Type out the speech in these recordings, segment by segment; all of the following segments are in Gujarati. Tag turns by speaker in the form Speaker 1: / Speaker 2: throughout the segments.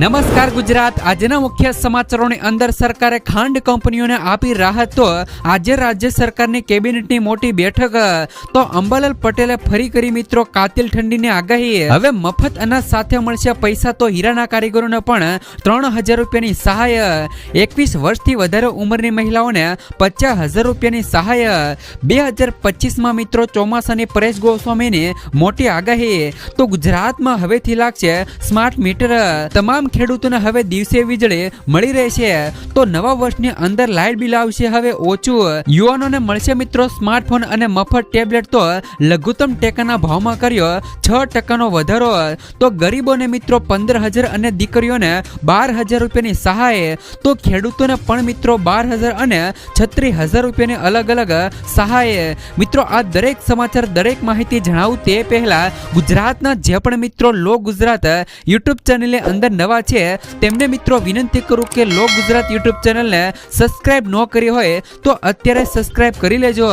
Speaker 1: નમસ્કાર ગુજરાત. આજના મુખ્ય સમાચારોની અંદર સરકારે ખાંડ કંપનીઓને આપી રાહત. તો આજે રાજ્ય સરકારની કેબિનેટની મોટી બેઠક. તો અંબાલાલ પટેલે ફરી કરી મિત્રો કાતિલ ઠંડીની આગાહી. હવે મફત અનાજ સાથે મળશે પૈસા, તો હીરાના કારીગરોને પણ ત્રણ હજાર રૂપિયાની સહાય. એકવીસ વર્ષથી વધારે ઉંમરની મહિલાઓને પચાસ હજાર રૂપિયાની સહાય. બે હજાર પચીસમાં મિત્રો ચોમાસાની પરેશ ગોસ્વામીની મોટી આગાહી. તો ગુજરાતમાં હવેથી લાગશે સ્માર્ટ મીટર. તમામ ખેડૂતોને હવે દિવસે વીજળી મળી રહેશે. તો નવા વર્ષની અંદર લાઇટ બિલ આવશે. હવે ઓછું. યુવાનોને મળશે મિત્રો સ્માર્ટફોન અને મફત ટેબ્લેટ. તો લઘુત્તમ ટેકાના ભાવમાં કર્યો છ ટકાનો વધારો. તો ગરીબોને મિત્રો પંદર હજાર અને દીકરીઓને બાર હજાર રૂપિયાની સહાય. તો ખેડૂતોને પણ મિત્રો બાર હજાર અને છત્રીસ હજાર રૂપિયાની અલગ અલગ સહાય. મિત્રો આ દરેક સમાચાર, દરેક માહિતી જણાવું તે પહેલા ગુજરાતના જે પણ મિત્રો લો ગુજરાત યુટ્યુબ ચેનલે અંદર નવા છે, તેમને મિત્રો વિનંતી કરું કે લો ગુજરાત યુટ્યુબ ચેનલને સબસ્ક્રાઇબ ન કરી હોય તો અત્યારે સબસ્ક્રાઇબ કરી લેજો.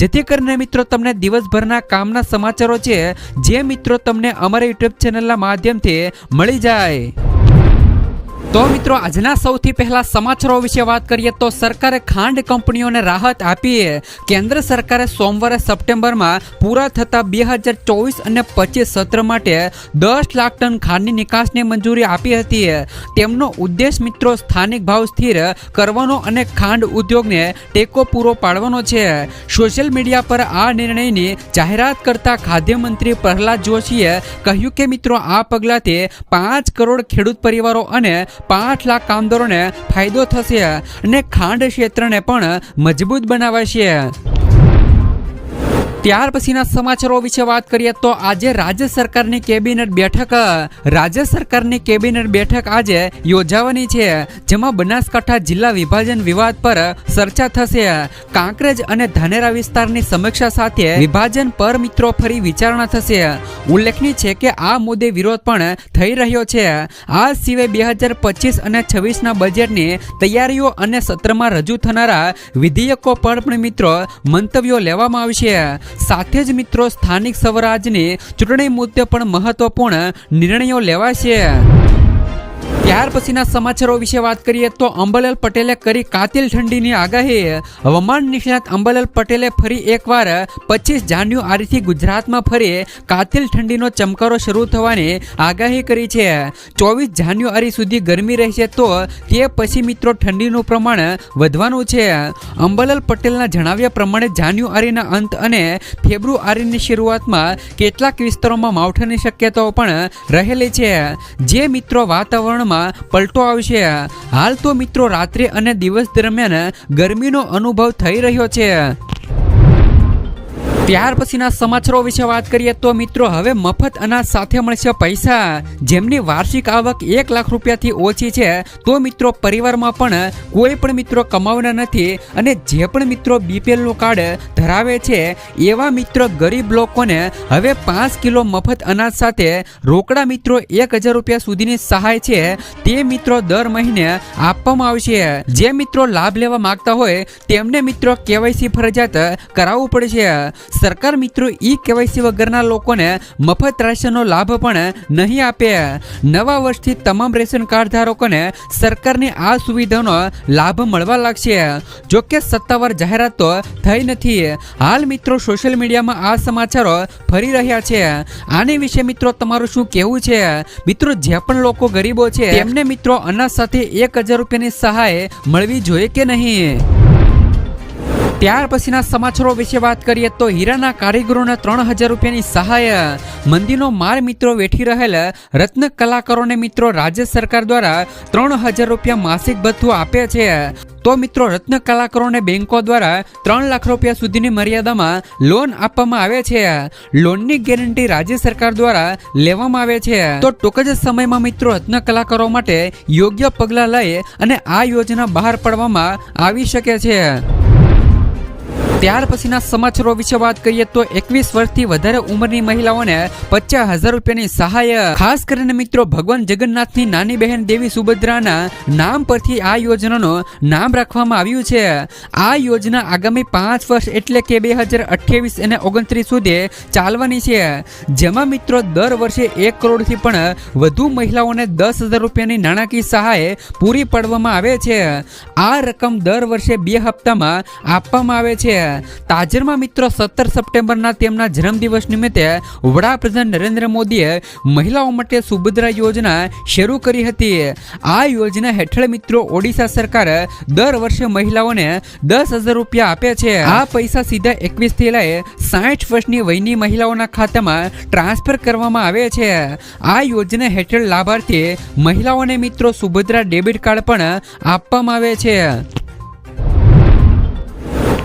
Speaker 1: જેથી કરીને મિત્રો તમને દિવસભરના કામના સમાચારો છે, જે મિત્રો તમને અમારા યુટ્યુબ ચેનલના માધ્યમથી મળી જાય. તો મિત્રો, આજના સૌથી પહેલા સમાચારો વિશે વાત કરીએ તો સરકારે ખાંડ કંપનીઓને રાહત આપી કેન્દ્ર સરકારે સોમવારે સપ્ટેમ્બરમાં પૂરા થતા બે હજાર ચોવીસ અને પચીસ સત્ર માટે દસ લાખ ટન ખાંડની નિકાસની મંજૂરી આપી હતી. તેમનો ઉદ્દેશ મિત્રો, સ્થાનિક ભાવ સ્થિર કરવાનો અને ખાંડ ઉદ્યોગને ટેકો પૂરો પાડવાનો છે. સોશિયલ મીડિયા પર આ નિર્ણયની જાહેરાત કરતા ખાદ્ય મંત્રી પ્રહલાદ જોશીએ કહ્યું કે મિત્રો, આ પગલાંથી પાંચ કરોડ ખેડૂત પરિવારો અને પાંચ લાખ કામદારોને ફાયદો થશે અને ખાંડ ક્ષેત્રને પણ મજબૂત બનાવાશે. ત્યાર પછીના સમાચારો વિશે વાત કરીએ તો આજે રાજ્ય સરકારની કેબિનેટ બેઠક, રાજ્ય સરકારની કેબિનેટ બેઠક આજે યોજાવાની છે, જેમાં બનાસકાંઠા જિલ્લા વિભાજન વિવાદ પર ચર્ચા થશે. કાંકરેજ અને ધાનેરા વિસ્તારની સમીક્ષા સાથે વિભાજન પર મિત્રો ફરી વિચારણા થશે. ઉલ્લેખનીય છે કે આ મુદ્દે વિરોધ પણ થઈ રહ્યો છે. આ સિવાય બે હજાર પચીસ અને છવ્વીસના બજેટની તૈયારીઓ અને સત્રમાં રજૂ થનારા વિધેયકો પર પણ મિત્રો મંતવ્યો લેવામાં આવશે. સાથે જ મિત્રો સ્થાનિક સ્વરાજની ચૂંટણી મુદ્દે પણ મહત્વપૂર્ણ નિર્ણયો લેવાશે. ત્યાર પછીના સમાચારો વિશે વાત કરીએ તો અંબાલાલ પટેલે કરી કાતિલ ઠંડીની આગાહી. હવામાન નિષ્ણાત અંબાલાલ પટેલે ફરી એકવાર પચીસ જાન્યુઆરીથી ગુજરાતમાં ફરી કાતિલ ઠંડીનો ચમકારો શરૂ થવાની આગાહી કરી છે. ચોવીસ જાન્યુઆરી સુધી ગરમી રહેશે તો તે પછી મિત્રો ઠંડીનું પ્રમાણ વધવાનું છે. અંબાલાલ પટેલના જણાવ્યા પ્રમાણે જાન્યુઆરીના અંત અને ફેબ્રુઆરીની શરૂઆતમાં કેટલાક વિસ્તારોમાં માવઠાની શક્યતાઓ પણ રહેલી છે. જે મિત્રો વાતાવરણમાં પલટો આવશે. હાલ તો મિત્રો રાત્રે અને દિવસ દરમિયાન ગરમીનો અનુભવ થઈ રહ્યો છે. ત્યાર પછીના સમાચારો વિશે વાત કરીએ તો મિત્રો, હવે મફત અનાજ સાથે મળશે પૈસા. જેમની વાર્ષિક આવક એક લાખ રૂપિયાથી ઓછી છે, તો મિત્રો પરિવારમાં પણ કોઈ પણ મિત્રો કમાવના નથી અને જે પણ મિત્રો બીપીએલનું કાર્ડ ધરાવે છે, એવા મિત્રો ગરીબ લોકોને હવે પાંચ કિલો મફત અનાજ સાથે રોકડા મિત્રો એક હજાર રૂપિયા સુધીની સહાય છે, તે મિત્રો દર મહિને આપવામાં આવશે. જે મિત્રો લાભ લેવા માંગતા હોય તેમને મિત્રો કેવાયસી ફરજિયાત કરાવવું પડશે. સરકાર મિત્રો ઈ કેવાયસી વગરના લોકોને મફત રાશનનો લાભ પણ નહીં આપે. નવા વર્ષથી તમામ રેશન કાર્ડ ધારકોને સરકારની આ સુવિધાનો લાભ મળવા લાગશે. જો કે સત્તાવાર જાહેરાત તો થઈ નથી. હાલ મિત્રો સોશિયલ મીડિયામાં આ સમાચારો ફરી રહ્યા છે. આની વિશે મિત્રો તમારું શું કહેવું છે? મિત્રો, જે પણ લોકો ગરીબો છે, તેમને મિત્રો અનાજ સાથે એક હજાર રૂપિયાની સહાય મળવી જોઈએ કે નહીં? ત્યાર પછીના સમાચારો વિશે વાત કરીએ તો હીરાના કારીગરોને ત્રણ હજાર રૂપિયાની સહાય. મંદીનો માર મિત્રો વેઠી રહેલ રત્ન કલાકારોને મિત્રો રાજ્ય સરકાર દ્વારા ત્રણ હજાર રૂપિયા માસિક ભથ્થું આપે છે. તો મિત્રો રત્ન કલાકારોને બેંકો દ્વારા ત્રણ લાખ રૂપિયા સુધીની મર્યાદામાં લોન આપવામાં આવે છે. લોનની ગેરંટી રાજ્ય સરકાર દ્વારા લેવામાં આવે છે. તો ટૂંક જ સમયમાં મિત્રો રત્ન કલાકારો માટે યોગ્ય પગલાં લઈ અને આ યોજના બહાર પાડવામાં આવી શકે છે. ત્યાર પછીના સમાચારો વિશે વાત કરીએ તો એકવીસ વર્ષથી વધારે ઉંમરની મહિલાઓને પચાસ હજાર રૂપિયાની સહાય. ખાસ કરીને મિત્રો, ભગવાન જગન્નાથની નાની બહેન દેવી સુભદ્રાના નામ પરથી આ યોજનાનું નામ રાખવામાં આવ્યું છે. આ યોજના આગામી પાંચ વર્ષ એટલે કે બે હજાર અઠ્યાવીસ અને ઓગણત્રીસ સુધી ચાલવાની છે. જેમાં મિત્રો, દર વર્ષે એક કરોડથી પણ વધુ મહિલાઓને દસ હજાર રૂપિયાની નાણાકીય સહાય પૂરી પાડવામાં આવે છે. આ રકમ દર વર્ષે બે હપ્તામાં આપવામાં આવે છે. તાજેતરમાં મિત્રો સત્તર સપ્ટેમ્બરના તેમના જન્મદિવસ નિમિત્તે વડાપ્રધાન નરેન્દ્ર મોદીએ મહિલાઓ માટે સુભદ્રા યોજના શરૂ કરી હતી. આ યોજના હેઠળ મિત્રો ઓડિશા સરકાર દર વર્ષે મહિલાઓને દસ હજાર રૂપિયા આપે છે. આ પૈસા સીધા એકવીસથી લઈ સાઠ વર્ષની વયની મહિલાઓના ખાતામાં ટ્રાન્સફર કરવામાં આવે છે. આ યોજના હેઠળ લાભાર્થી મહિલાઓને મિત્રો સુભદ્રા ડેબિટ કાર્ડ પણ આપવામાં આવે છે.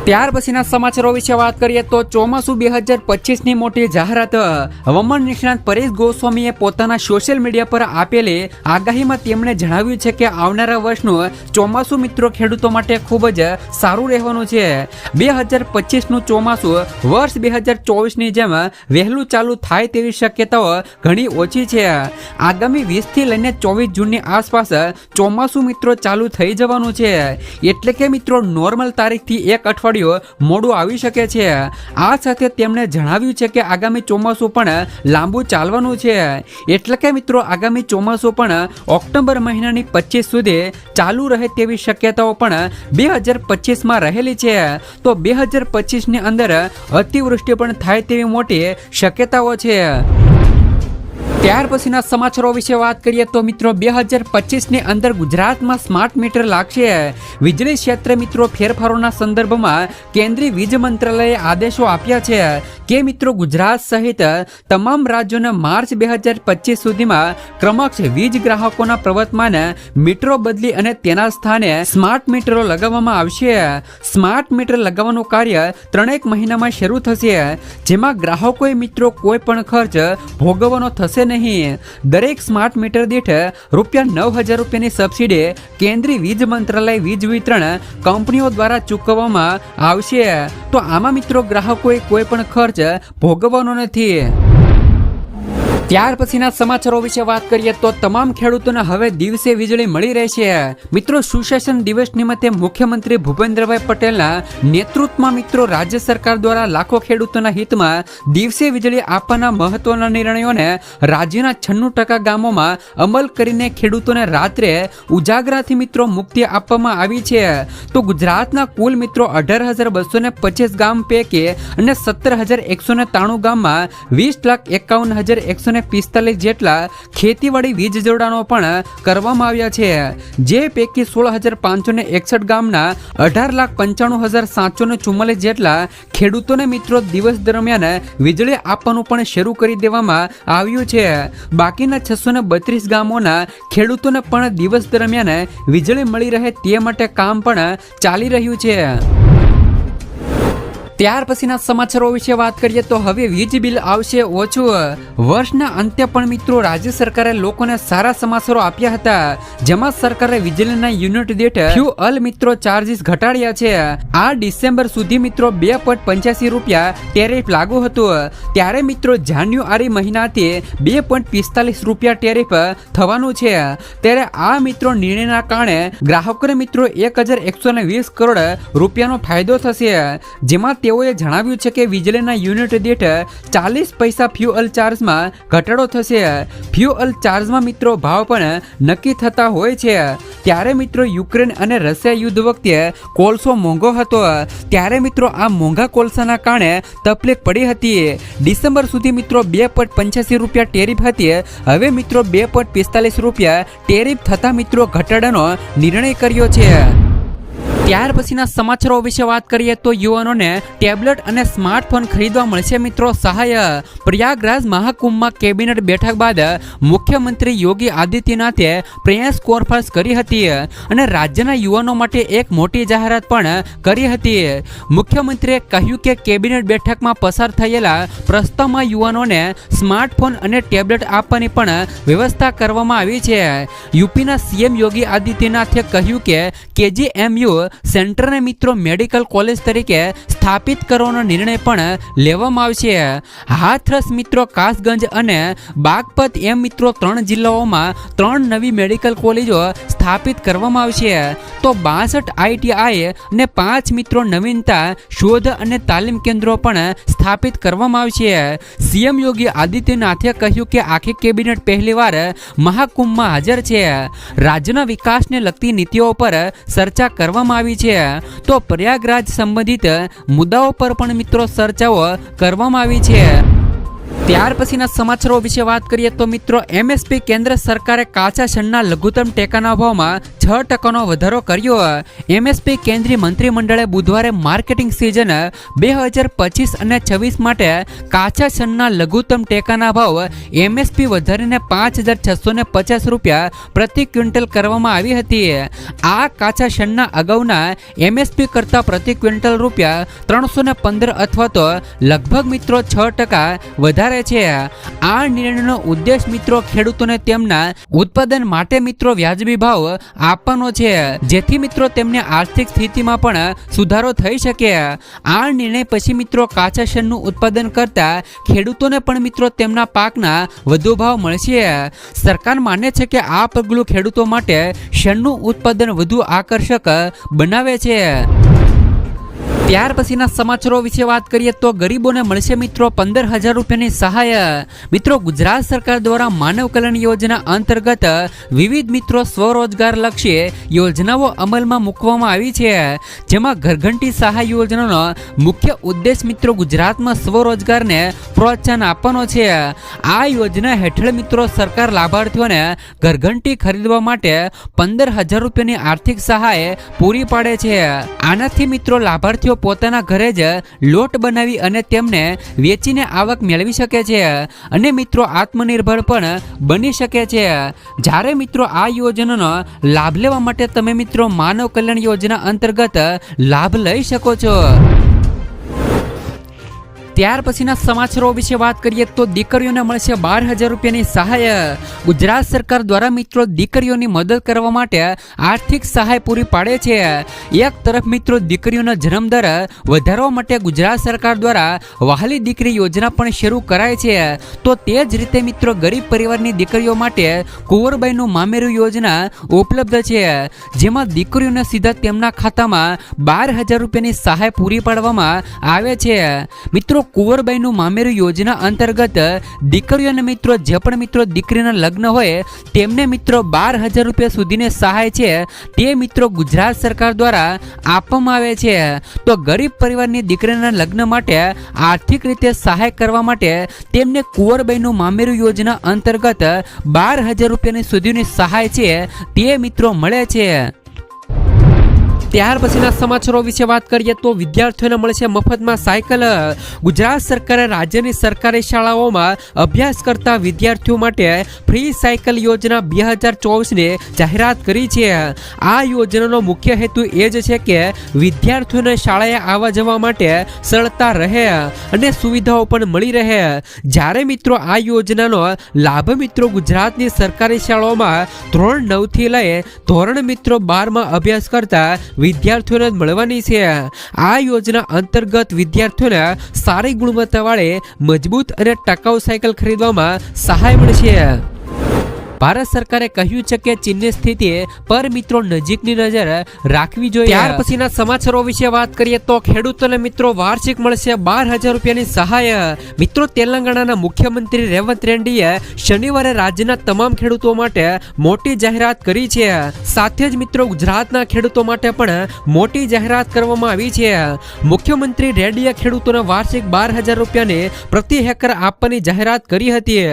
Speaker 1: ત્યાર પછીના સમાચારો વિશે વાત કરીએ તો ચોમાસું બે હજાર પચીસની મોટી જાહેરાત, હવામાન નિષ્ણાત પરેશ ગોસ્વામીએ પોતાના સોશિયલ મીડિયા પર આપેલી આગાહીમાં તેમણે જણાવ્યું છે કે આવનારા વર્ષનું ચોમાસું મિત્રો ખેડૂતો માટે ખૂબ જ સારું રહેવાનું છે. બે હજાર પચીસનું ચોમાસું વર્ષ બે હજાર ચોવીસની જેમ વહેલું ચાલુ થાય તેવી શક્યતાઓ ઘણી ઓછી છે. આગામી વીસથી લઈને ચોવીસ જૂનની આસપાસ ચોમાસું મિત્રો ચાલુ થઈ જવાનું છે. એટલે કે મિત્રો નોર્મલ તારીખથી એક અઠવાડિયું મોડું આવી શકે છે. આ સાથે તેમણે જણાવ્યું છે કે આગામી ચોમાસું પણ લાંબુ ચાલવાનું છે. એટલે કે મિત્રો, આગામી ચોમાસું પણ ઓક્ટોબર મહિનાની પચીસ સુધી ચાલુ રહે તેવી શક્યતાઓ પણ બે હજાર પચીસમાં રહેલી છે. તો બે હજાર પચીસની અંદર અતિવૃષ્ટિ પણ થાય તેવી મોટી શક્યતાઓ છે. ત્યાર પછીના સમાચારો વિશે વાત કરીએ તો મિત્રો બે હજાર પચીસની અંદર ગુજરાતમાં સ્માર્ટ મીટર લાગશે. વીજળી ક્ષેત્રે મિત્રો ફેરફારોના સંદર્ભમાં કેન્દ્રીય વીજ મંત્રાલયે આદેશો આપ્યા છે કે મિત્રો ગુજરાત સહિત તમામ રાજ્યોને માર્ચ બે હજાર પચીસ સુધીમાં ક્રમક્ષ વીજ ગ્રાહકોના પ્રવર્તમાન મીટરો બદલી અને તેના સ્થાને સ્માર્ટ મીટરો લગાવવામાં આવશે. સ્માર્ટ મીટર લગાવવાનું કાર્ય ત્રણેક મહિનામાં શરૂ થશે, જેમાં ગ્રાહકોએ મિત્રો કોઈ પણ ખર્ચ ભોગવવાનો થશે નહીં. દરેક સ્માર્ટ મીટર દીઠ રૂપિયા નવ હજાર રૂપિયાની સબસિડી કેન્દ્રીય વીજ મંત્રાલય વીજ વિતરણ કંપનીઓ દ્વારા ચૂકવવામાં આવશે. તો આમાં મિત્રો ગ્રાહકોએ કોઈ પણ ખર્ચ ભોગવવાનો નથી. ત્યાર પછીના સમાચારો વિશે વાત કરીએ તો તમામ ખેડૂતોને હવે દિવસે વીજળી મળી રહેશે. મિત્રો, સુશાસન દિવસ નિમિત્તે મુખ્યમંત્રી ભૂપેન્દ્રભાઈ પટેલના નેતૃત્વમાં મિત્રો, રાજ્ય સરકાર દ્વારા લાખો ખેડૂતોના હિતમાં દિવસે વીજળી આપવાના મહત્વના નિર્ણયોને રાજ્યના છન્નું ટકા ગામોમાં અમલ કરીને ખેડૂતોને રાત્રે ઉજાગરાથી મિત્રો મુક્તિ આપવામાં આવી છે. તો ગુજરાતના કુલ મિત્રો, અઢાર હજાર બસો ને પચીસ ગામ પૈકી અને સત્તર હજાર એકસો ને ત્રાણું ગામમાં વીસ લાખ એકાવન હજાર એકસો ને પિસ્તાલીસ જેટલા ખેતીવાડી વીજ જોડાણો પણ કરવામાં આવ્યા છે. જે પૈકી સોળ હજાર પાંચસો ને એકસઠ ગામના અઢાર લાખ પંચાણું હજાર સાતસો ને ચુમ્માલીસ જેટલા ખેડૂતોને મિત્રો દિવસ દરમિયાન વીજળી આપવાનું પણ શરૂ કરી દેવામાં આવ્યું છે. બાકીના છસો ને બત્રીસ ગામોના ખેડૂતોને પણ દિવસ દરમિયાન વીજળી મળી રહે તે માટે કામ પણ ચાલી રહ્યું છે. ત્યાર પછીના સમાચારો વિશે વાત કરીએ તો હવે વીજ બિલ આવશે ઓછું. વર્ષના અંતે પણ મિત્રો રાજ્ય સરકારે લોકોને સારા સમાચારો આપ્યા હતા, જેમાં સરકારે વીજળીના યુનિટ દીઠ ફ્યુઅલ મિત્રો ચાર્જીસ ઘટાડ્યા છે. આ ડિસેમ્બર સુધી મિત્રો બે પોઈન્ટ પંચ્યાસી રૂપિયા ટેરિફ લાગુ હતું. ત્યારે મિત્રો જાન્યુઆરી મહિનાથી બે પોઈન્ટ પિસ્તાલીસ રૂપિયા ટેરિફ થવાનું છે. ત્યારે આ મિત્રો નિર્ણયના કારણે ગ્રાહકોને મિત્રો એક હજાર એકસો ને વીસ કરોડ રૂપિયાનો ફાયદો થશે, જેમાં તેઓએ જણાવ્યું છે કે વીજળીના યુનિટ દીઠ ચાલીસ પૈસા ફ્યુઅલ ચાર્જમાં ઘટાડો થશે. ફ્યુઅલ ચાર્જમાં મિત્રો ભાવ પણ નક્કી થતા હોય છે. ત્યારે મિત્રો યુક્રેન અને રશિયા યુદ્ધ વખતે કોલસો મોંઘો હતો. ત્યારે મિત્રો આ મોંઘા કોલસાના કારણે તકલીફ પડી હતી. ડિસેમ્બર સુધી મિત્રો બે પોઈન્ટ પંચ્યાસી રૂપિયા ટેરિફ હતી. હવે મિત્રો બે પોઈન્ટ પિસ્તાલીસ રૂપિયા ટેરિફ થતા મિત્રો ઘટાડાનો નિર્ણય કર્યો છે. ત્યાર પછીના સમાચારો વિશે વાત કરીએ તો યુવાનોને ટેબ્લેટ અને સ્માર્ટફોન ખરીદવા મળશે મિત્રો સહાય. પ્રયાગરાજ મહાકુંભમાં કેબિનેટ બેઠક બાદ મુખ્યમંત્રી યોગી આદિત્યનાથે પ્રેસ કોન્ફરન્સ કરી હતી અને રાજ્યના યુવાનો માટે એક મોટી જાહેરાત પણ કરી હતી. મુખ્યમંત્રીએ કહ્યું કે કેબિનેટ બેઠકમાં પસાર થયેલા પ્રસ્તાવમાં યુવાનોને સ્માર્ટફોન અને ટેબ્લેટ આપવાની પણ વ્યવસ્થા કરવામાં આવી છે. યુપીના સીએમ યોગી આદિત્યનાથે કહ્યું કે કેજીએમયુ સેન્ટરને મિત્રો મેડિકલ કોલેજ તરીકે સ્થાપિત કરવાનો નિર્ણય પણ લેવામાં આવશે હાથરસ મિત્રો કાસગંજ અને બાગપત એમ મિત્રો ત્રણ જિલ્લાઓમાં ત્રણ નવી મેડિકલ કોલેજો સ્થાપિત કરવામાં આવશે તો બાસઠ આઈટીઆઈ અને પાંચ મિત્રો નવીનતા, શોધ અને તાલીમ કેન્દ્રો પણ સ્થાપિત કરવામાં આવશે સીએમ યોગી આદિત્યનાથે કહ્યું કે આખી કેબિનેટ પહેલીવાર મહાકુંભમાં હાજર છે. રાજ્યના વિકાસને લગતી નીતિઓ પર ચર્ચા કરવામાં આવી છે. તો પ્રયાગરાજ સંબંધિત મુદ્દાઓ પર પણ મિત્રો ચર્ચાઓ કરવામાં આવી છે. ત્યાર પછીના સમાચારો વિશે વાત કરીએ તો મિત્રો એમએસપી કેન્દ્ર સરકારે કાચા શણના લઘુત્તમ ટેકાના ભાવમાં છ ટકાનો વધારો કર્યો. એમએસપી કેન્દ્રીય મંત્રીમંડળે બુધવારે માર્કેટિંગ સિઝન બે હજાર પચીસ અને છવ્વીસ માટે કાચા શણના લઘુત્તમ ટેકાના ભાવ એમએસપી વધારીને પાંચ હજાર છસો ને પચાસ રૂપિયા પ્રતિ ક્વિન્ટલ કરવામાં આવી હતી. આ કાચા શણના અગાઉના એમએસપી કરતાં પ્રતિ ક્વિન્ટલ રૂપિયા ત્રણસો પંદર અથવા તો લગભગ મિત્રો, છ ટકા વધારે છે. આ નિર્ણયનો ઉદ્દેશ મિત્રો ખેડૂતોને તેમના ઉત્પાદન માટે મિત્રો વ્યાજબી ભાવ આપવાનો છે. જેથી મિત્રો તેમને આર્થિક સ્થિતિમાં પણ સુધારો થઈ શકે. આ નિર્ણય પછી મિત્રો કાચા શણનું ઉત્પાદન કરતા ખેડૂતોને પણ મિત્રો તેમના પાકના વધુ ભાવ મળશે. સરકાર માને છે કે આ પગલું ખેડૂતો માટે શણનું ઉત્પાદન વધુ આકર્ષક બનાવે છે. ત્યાર પછીના સમાચારો વિશે વાત કરીએ તો ગરીબોને મળશે મિત્રો પંદર હજાર રૂપિયાની સહાય. મિત્રો, ગુજરાત સરકાર દ્વારા માનવ કલ્યાણ યોજના અંતર્ગત વિવિધ મિત્રો સ્વરોજગાર લક્ષી યોજનાઓ અમલમાં મૂકવામાં આવી છે. જેમાં ઘરઘંટી સહાય યોજનાનો મુખ્ય ઉદ્દેશ મિત્રો ગુજરાતમાં સ્વરોજગારને પ્રોત્સાહન આપવાનો છે. આ યોજના હેઠળ મિત્રો સરકાર લાભાર્થીઓને ઘરઘંટી ખરીદવા માટે પંદર હજાર રૂપિયાની આર્થિક સહાય પૂરી પાડે છે. આનાથી મિત્રો લાભાર્થીઓ પોતાના ઘરે જ લોટ બનાવી અને તેમને વેચીને આવક મેળવી શકે છે. અને મિત્રો, આત્મનિર્ભર પણ બની શકે છે. જ્યારે મિત્રો, આ યોજનાનો લાભ લેવા માટે તમે મિત્રો માનવ કલ્યાણ યોજના અંતર્ગત લાભ લઈ શકો છો. ત્યાર પછીના સમાચારો વિશે વાત કરીએ તો દીકરીઓને મળશે બાર હજાર રૂપિયાની સહાય. ગુજરાત સરકાર દ્વારા મિત્રો દીકરીઓની મદદ કરવા માટે આર્થિક સહાય પૂરી પાડે છે. એક તરફ મિત્રો દીકરીઓનો જન્મદર વધારવા માટે ગુજરાત સરકાર દ્વારા વહાલી દીકરી યોજના પણ શરૂ કરાય છે. તો તે જ રીતે મિત્રો ગરીબ પરિવારની દીકરીઓ માટે કુંવરબાઈનું મામેરું યોજના ઉપલબ્ધ છે. જેમાં દીકરીઓને સીધા તેમના ખાતામાં બાર હજાર રૂપિયાની સહાય પૂરી પાડવામાં આવે છે. મિત્રો કુંવરબાઈનું મામેરું યોજના અંતર્ગત દીકરીઓને મિત્રો, જે પણ મિત્રો દીકરીના લગ્ન હોય, તેમને મિત્રો બાર હજાર રૂપિયા સુધીની સહાય છે. તે મિત્રો ગુજરાત સરકાર દ્વારા આપવામાં આવે છે. તો ગરીબ પરિવારની દીકરીના લગ્ન માટે આર્થિક રીતે સહાય કરવા માટે તેમને કુંવરબાઈનું મામેરું યોજના અંતર્ગત બાર હજાર રૂપિયાની સુધીની સહાય છે. તે મિત્રો મળે છે. ત્યાર પછીના સમાચારો વિશે વાત કરીએ તો વિદ્યાર્થીઓને મળશે મફતમાં સાયકલ. ગુજરાત સરકારે રાજ્યની સરકારી શાળાઓમાં અભ્યાસ કરતા વિદ્યાર્થીઓ માટે ફ્રી સાયકલ યોજના બે હજાર ચોવીસની જાહેરાત કરી છે. આ યોજનાનો મુખ્ય હેતુ એ જ છે કે વિદ્યાર્થીઓને શાળાએ આવવા જવા માટે સરળતા રહે અને સુવિધાઓ પણ મળી રહે. જ્યારે મિત્રો આ યોજનાનો લાભ મિત્રો ગુજરાતની સરકારી શાળાઓમાં ધોરણ નવથી લઈ ધોરણ મિત્રો બારમાં અભ્યાસ કરતા વિદ્યાર્થીઓને મળવાની છે. આ યોજના અંતર્ગત વિદ્યાર્થીઓને સારી ગુણવત્તાવાળી મજબૂત અને ટકાઉ સાયકલ ખરીદવામાં સહાય મળશે ભારત સરકારે કહ્યું છે કે ચીનની સ્થિતિએ પર મિત્રો નજીકની નજર રાખવી જોઈએ. ત્યાર પછીના સમાચારો વિશે વાત કરીએ તો ખેડૂતોને મિત્રો વાર્ષિક મળશે બાર હજાર રૂપિયાની સહાય. મિત્રો, તેલંગાણાના મુખ્યમંત્રી રેવંત રેડ્ડીએ શનિવારે રાજ્યના તમામ ખેડૂતો માટે મોટી જાહેરાત કરી છે. સાથે જ મિત્રો, ગુજરાતના ખેડૂતો માટે પણ મોટી જાહેરાત કરવામાં આવી છે. મુખ્યમંત્રી રેડ્ડીએ ખેડૂતોને વાર્ષિક બાર હજાર રૂપિયાની પ્રતિ હેક્ટર આપવાની જાહેરાત કરી હતી.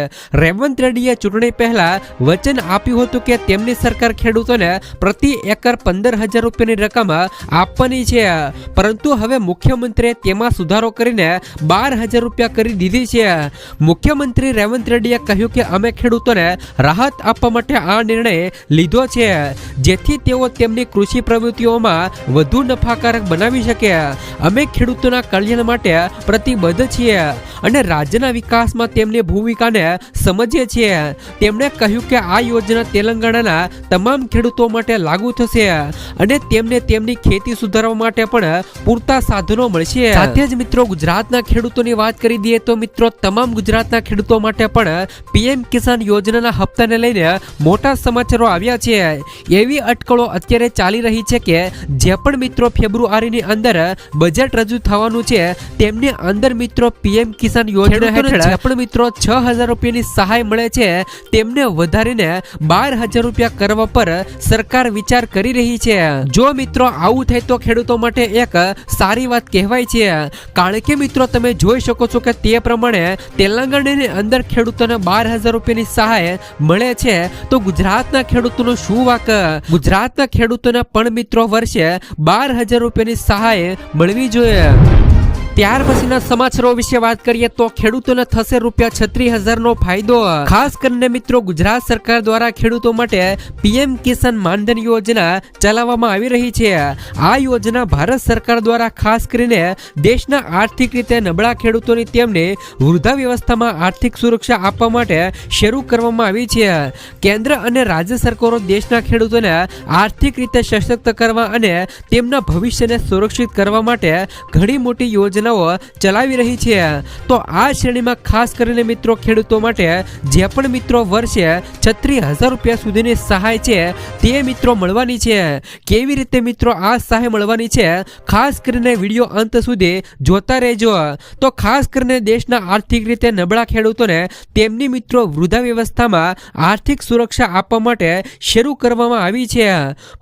Speaker 1: રેવંત રેડ્ડીએ ચૂંટણી પહેલા વચન આપ્યું હતું કે તેમની સરકાર ખેડૂતોને પ્રતિ એકર પંદર હજાર રૂપિયાની રકમ આપવાની છે. પરંતુ હવે મુખ્યમંત્રીએ તેમાં સુધારો કરીને બાર હજાર રૂપિયા કરી દીધી છે. મુખ્યમંત્રી રેવંત રેડ્ડીએ કહ્યું કે અમે ખેડૂતોને રાહત આપવા માટે આ નિર્ણય લીધો છે. જેથી તેઓ તેમની કૃષિ પ્રવૃત્તિઓમાં વધુ નફાકારક બનાવી શકે. અમે ખેડૂતોના કલ્યાણ માટે પ્રતિબદ્ધ છીએ અને રાજ્યના વિકાસમાં તેમની ભૂમિકાને સમજીએ છીએ. તેમણે કહ્યું
Speaker 2: કે આ યોજના તેલંગાણાના તમામ ખેડૂતો માટે લાગુ થશે અને તેમને તેમની ખેતી સુધારવા માટે પણ પૂરતા સાધનો મળશે. સાથે જ મિત્રો ગુજરાતના ખેડૂતોની વાત કરી દઈએ તો મિત્રો તમામ ગુજરાતના ખેડૂતો માટે પણ પીએમ કિસાન યોજનાના હપ્તાને લઈને મોટા સમાચારો આવ્યા છે. એવી અટકળો અત્યારે ચાલી રહી છે કે જે પણ મિત્રો ફેબ્રુઆરીની અંદર બજેટ રજૂ થવાનું છે તેમની અંદર મિત્રો પીએમ કિસાન યોજના હેઠળ પણ મિત્રો છ હજાર રૂપિયાની સહાય મળે છે તેમને વધારીને બાર હજાર રૂપિયા કરવા પર સરકાર વિચાર કરી રહી છે. જો મિત્રો આવું થાય તો ખેડૂતો માટે એક સારી વાત કહેવાય છે. કારણ કે મિત્રો તમે જોઈ શકો છો કે તે પ્રમાણે તેલંગાણાની અંદર ખેડૂતોને બાર હજાર રૂપિયાની સહાય મળે છે. તો ગુજરાતના ખેડૂતોનો શું વાક? ગુજરાતના ખેડૂતોને પણ મિત્રો વર્ષે બાર હજાર રૂપિયાની સહાય મળવી જોઈએ. ત્યાર પછીના સમાચારો વિશે વાત કરીએ તો ખેડૂતોને થશે રૂપિયા છત્રીસ હજારનો ફાયદો. ખાસ કરીને મિત્રો, ગુજરાત સરકાર દ્વારા ખેડૂતો માટે પીએમ કિસાન માનધન યોજના ચલાવવામાં આવી રહી છે. આ યોજના ભારત સરકાર દ્વારા ખાસ કરીને દેશના આર્થિક રીતે નબળા ખેડૂતોની તેમને વૃદ્ધા વ્યવસ્થામાં આર્થિક સુરક્ષા આપવા માટે શરૂ કરવામાં આવી છે. કેન્દ્ર અને રાજ્ય સરકારો દેશના ખેડૂતોને આર્થિક રીતે સશક્ત કરવા અને તેમના ભવિષ્યને સુરક્ષિત કરવા માટે ઘણી મોટી યોજનાઓ ચલાવી રહી છે. તો આ શ્રેણીમાં ખાસ કરીને મિત્રો ખેડૂતો માટે જે પણ મિત્રો વર્ષે છત્રીસ હજાર રૂપિયા સુધીની સહાય છે તે મિત્રો મળવાની છે. કેવી રીતે મિત્રો આ સહાય મળવાની છે? ખાસ કરીને વીડિયો અંત સુધી જોતા રહેજો. તો ખાસ કરીને દેશના આર્થિક રીતે નબળા ખેડૂતોને તેમની મિત્રો વૃદ્ધા વ્યવસ્થામાં આર્થિક સુરક્ષા આપવા માટે શરૂ કરવામાં આવી છે.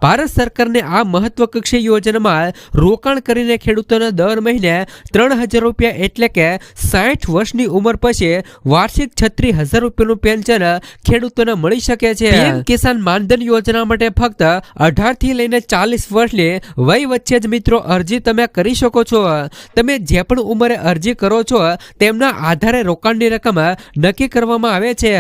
Speaker 2: ભારત સરકારને આ મહત્વકક્ષી યોજનામાં રોકાણ કરીને ખેડૂતોને દર મહિને ત્રણ હજાર રૂપિયા એટલે કે સાઠ વર્ષની ઉંમર પછી વાર્ષિક છત્રીસ હજાર રૂપિયાનું પેન્શન ખેડૂતોને મળી શકે છે. કિસાન માનધન યોજના માટે ફક્ત અઢારથી લઈને ચાલીસ વર્ષની વય વચ્ચે જ મિત્રો અરજી તમે કરી શકો છો. તમે જે પણ ઉંમરે અરજી કરો છો તેમના આધારે રોકાણની રકમ નક્કી કરવામાં આવે છે.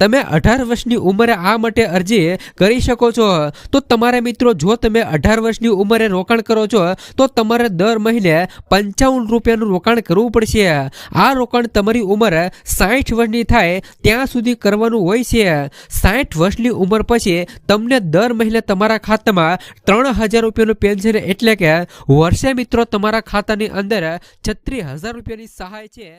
Speaker 2: તમે અઢાર વર્ષની ઉંમરે આ માટે અરજી કરી શકો છો. તો તમારે મિત્રો જો તમે અઢાર વર્ષની ઉંમરે રોકાણ કરો છો તો તમારે દર મહિને પંચાવન રૂપિયાનું રોકાણ કરવું પડશે. આ રોકાણ તમારી ઉંમર સાઠ વર્ષની થાય ત્યાં સુધી કરવાનું હોય છે. સાઠ વર્ષની ઉંમર પછી તમને દર મહિને તમારા ખાતામાં ત્રણ હજાર રૂપિયાનું પેન્શન એટલે કે વર્ષે મિત્રો તમારા ખાતાની અંદર છત્રીસ હજાર રૂપિયાની સહાય છે.